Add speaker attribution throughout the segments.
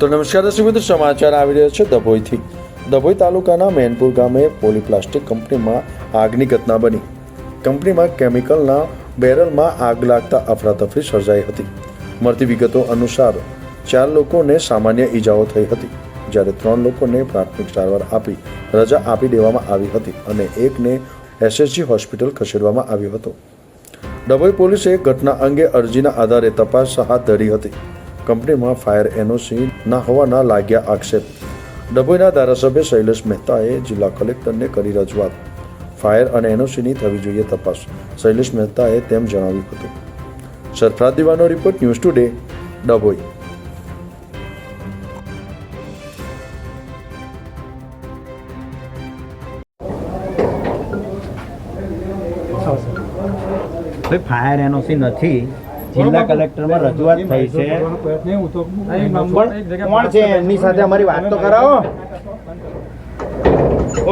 Speaker 1: તો નમસ્કાર દર્શક મિત્રો, સમાચાર આવી રહ્યો છે દભોઈથી. દભોઈ તાલુકાના મેનપુર ગામે પોલીપ્લાસ્ટિક કંપનીમાં આગની ઘટના બની. કંપનીમાં કેમિકલના બેરલમાં આગ લાગતા અફરાતફરી સર્જાઈ હતી. મળતી વિગતો અનુસાર ચાર લોકોને સામાન્ય ઈજાઓ થઈ હતી. જ્યારે ત્રણ લોકોને પ્રાથમિક સારવાર આપી રજા આપી દેવામાં આવી હતી અને એકને એસએસજી હોસ્પિટલ ખસેડવામાં આવ્યો હતો. ડભોઈ પોલીસે ઘટના અંગે અરજીના આધારે તપાસ હાથ ધરી હતી. કંપનીમાં ફાયર એનઓસી ના હોવાના લાગ્યા આક્ષેપ. ડભોઈના ધારાસભ્ય શૈલેષ મહેતાએ જિલ્લા કલેક્ટરને કરી રજૂઆત. ફાયર અને એનઓસીની થવી જોઈએ તપાસ. શૈલેષ મહેતાએ તેમ જણાવ્યું હતું. સરફરાજ દીવાનો રિપોર્ટ ન્યૂઝ ટુડે, ડભોઈ.
Speaker 2: ભાઈ, ફાયર એનઓસી નથી. જિલ્લા કલેક્ટરમાં રજૂઆત થઈ છે. પણ કોણ છે? એમની સાથે અમારી વાત તો કરાવો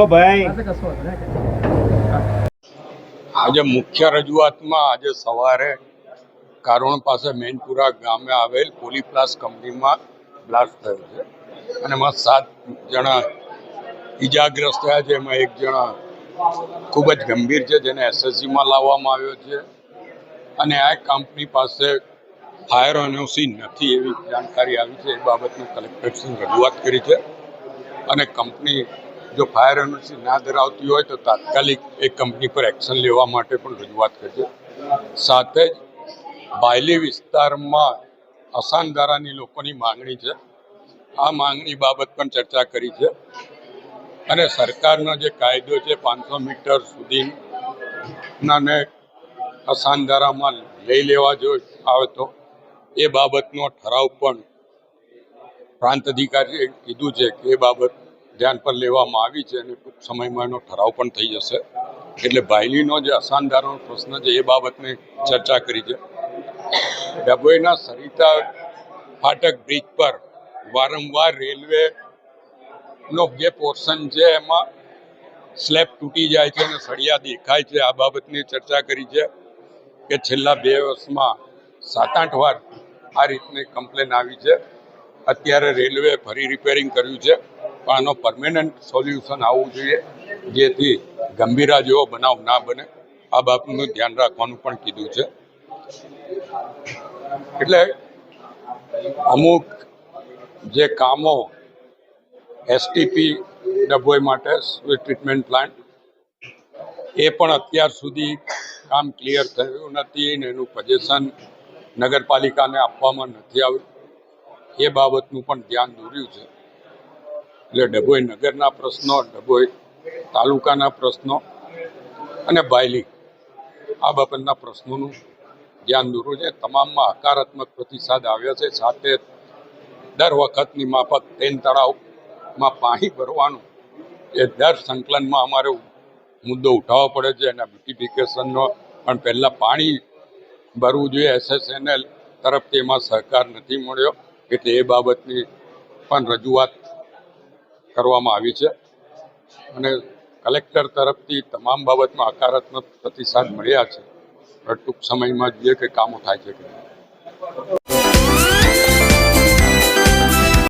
Speaker 2: ઓ ભાઈ.
Speaker 3: આજે મુખ્ય રજૂઆતમાં આજે સવારે કારોણ પાસે મેનપુરા ગામે આવેલ પોલીપ્લાસ કંપનીમાં બ્લાસ્ટ થયો છે. અને એમાં સાત જણા ઈજાગ્રસ્ત થયા છે. એમાં એક જણા ખૂબ જ ગંભીર છે જેને એસએસજીમાં લાવવામાં આવ્યો છે. અને આ કંપની પાસે ફાયર એનઓસી નથી એવી જાણકારી આવી છે, એ બાબતનું કલેક્ટરશ્રીને રજૂઆત કરી છે. અને કંપની જો ફાયર એનઓસી ના ધરાવતી હોય તો તાત્કાલિક એ કંપની પર એક્શન લેવા માટે પણ રજૂઆત કરી છે. સાથે જ બાયલી વિસ્તારમાં અસાનધારાની લોકોની માંગણી છે. આ માંગણી બાબત પણ ચર્ચા કરી છે. અને સરકારનો જે કાયદો છે, પાંચસો મીટર સુધીના ને અસાનધારામાં લઈ લેવા જો આવે તો એ બાબતનો ઠરાવ પણ પ્રાંત અધિકારીએ કીધું છે કે એ બાબત ધ્યાન પર લેવામાં આવી છે અને ટૂંક સમયમાં એનો ઠરાવ પણ થઈ જશે. એટલે ભાઈલીનો જે અસાનધારાનો પ્રશ્ન છે એ બાબતની ચર્ચા કરી છે. ડભોઈના સરિતા ફાટક બ્રિજ પર વારંવાર રેલવે નો જે પોર્શન છે એમાં સ્લેબ તૂટી જાય છે અને સળિયા દેખાય છે. આ બાબતની ચર્ચા કરી છે. કે છેલ્લા બે વર્ષમાં સાત આઠ વાર આ રીતની કમ્પ્લેન આવી છે. અત્યારે રેલવે ફરી રિપેરિંગ કર્યું છે, પણ આનો પરમેનન્ટ સોલ્યુશન આવવું જોઈએ, જેથી ગંભીરા જેવો બનાવ ના બને. આ બાબતનું ધ્યાન રાખવાનું પણ કીધું છે. એટલે અમુક જે કામો એસટીપી ડભોઈ માટે ટ્રીટમેન્ટ પ્લાન્ટ એ પણ અત્યાર સુધી કામ ક્લિયર થયું નથી ને એનું પજેશન નગરપાલિકાને આપવામાં નથી આવ્યું. એ બાબતનું પણ ધ્યાન દોર્યું છે. એટલે ડભોઈ નગરના પ્રશ્નો, ડભોઈ તાલુકાના પ્રશ્નો અને બાયલી આ બાબતના પ્રશ્નોનું ધ્યાન દોરવું છે. તમામમાં હકારાત્મક પ્રતિસાદ આવ્યો છે. સાથે દર વખતની માફક તેન તળાવમાં પાણી ભરવાનું એ દર સંકલનમાં અમારે મુદ્દો ઉઠાવવો પડે છે એના બ્યુટિફિકેશનનો પણ પહેલાં પાણી ભરવું જોઈએ. એસએસએનએલ તરફથી એમાં સહકાર નથી મળ્યો. એટલે એ બાબતની પણ રજૂઆત કરવામાં આવી છે. અને કલેક્ટર તરફથી તમામ બાબતમાં હકારાત્મક પ્રતિસાદ મળ્યા છે. ટૂંક સમયમાં જોઈએ કે કામો થાય છે કે